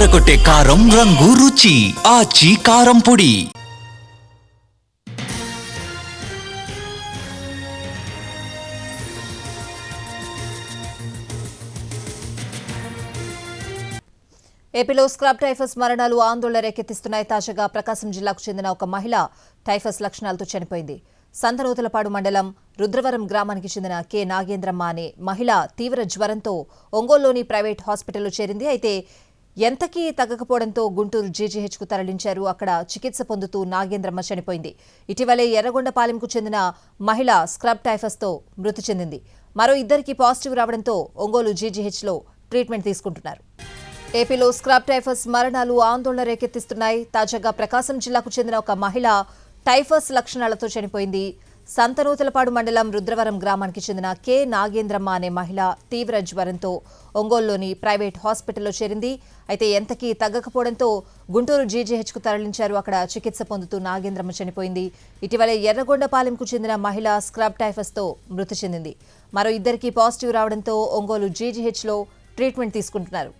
అదరగొట్టే కారం రంగు రుచి. ఆచి కారం పొడి. ఏపీలో స్క్రాబ్ టైఫస్ మరణాలు ఆందోళన రేకెత్తిస్తున్నాయి. తాజాగా ప్రకాశం జిల్లాకు చెందిన ఒక మహిళ టైఫస్ లక్షణాలతో చనిపోయింది. సంతనూతలపాడు మండలం రుద్రవరం గ్రామానికి చెందిన కె. నాగేంద్రమ్మ అనే మహిళ తీవ్ర జ్వరంతో ఒంగోలులోని ప్రైవేట్ హాస్పిటల్లో చేరింది. అయితే ఎంతకీ తగ్గకపోవడంతో గుంటూరు జీజీహెచ్కు తరలించారు. అక్కడ చికిత్స పొందుతూ నాగేంద్రమ్మ చనిపోయింది. ఇటీవలే ఎర్రగొండపాలెంకు చెందిన మహిళ స్క్రబ్ టైఫస్తో మృతి చెందింది. మరో ఇద్దరికి పాజిటివ్ రావడంతో ఒంగోలు జీజీహెచ్లో ట్రీట్మెంట్ తీసుకుంటున్నారు. ఏపీలో స్క్రబ్ టైఫస్ మరణాలు ఆందోళన రేకెత్తిస్తున్నాయి. తాజాగా ప్రకాశం జిల్లాకు చెందిన ఒక మహిళ టైఫస్ లక్షణాలతో చనిపోయింది. సంతనూతలపాడు మండలం రుద్రవరం గ్రామానికి చెందిన కె. నాగేంద్రమ్మ అనే మహిళ తీవ్ర జ్వరంతో ఒంగోలులోని ప్రైవేట్ హాస్పిటల్లో చేరింది. అయితే ఎంతకీ తగ్గకపోవడంతో గుంటూరు జీజీహెచ్కు తరలించారు. అక్కడ చికిత్స పొందుతూ నాగేంద్రమ్మ చనిపోయింది. ఇటీవలే ఎర్రగొండపాలెంకు చెందిన మహిళ స్క్రబ్ టైఫస్తో మృతి చెందింది. మరో ఇద్దరికీ పాజిటివ్ రావడంతో ఒంగోలు జీజీహెచ్లో ట్రీట్మెంట్ తీసుకుంటున్నారు.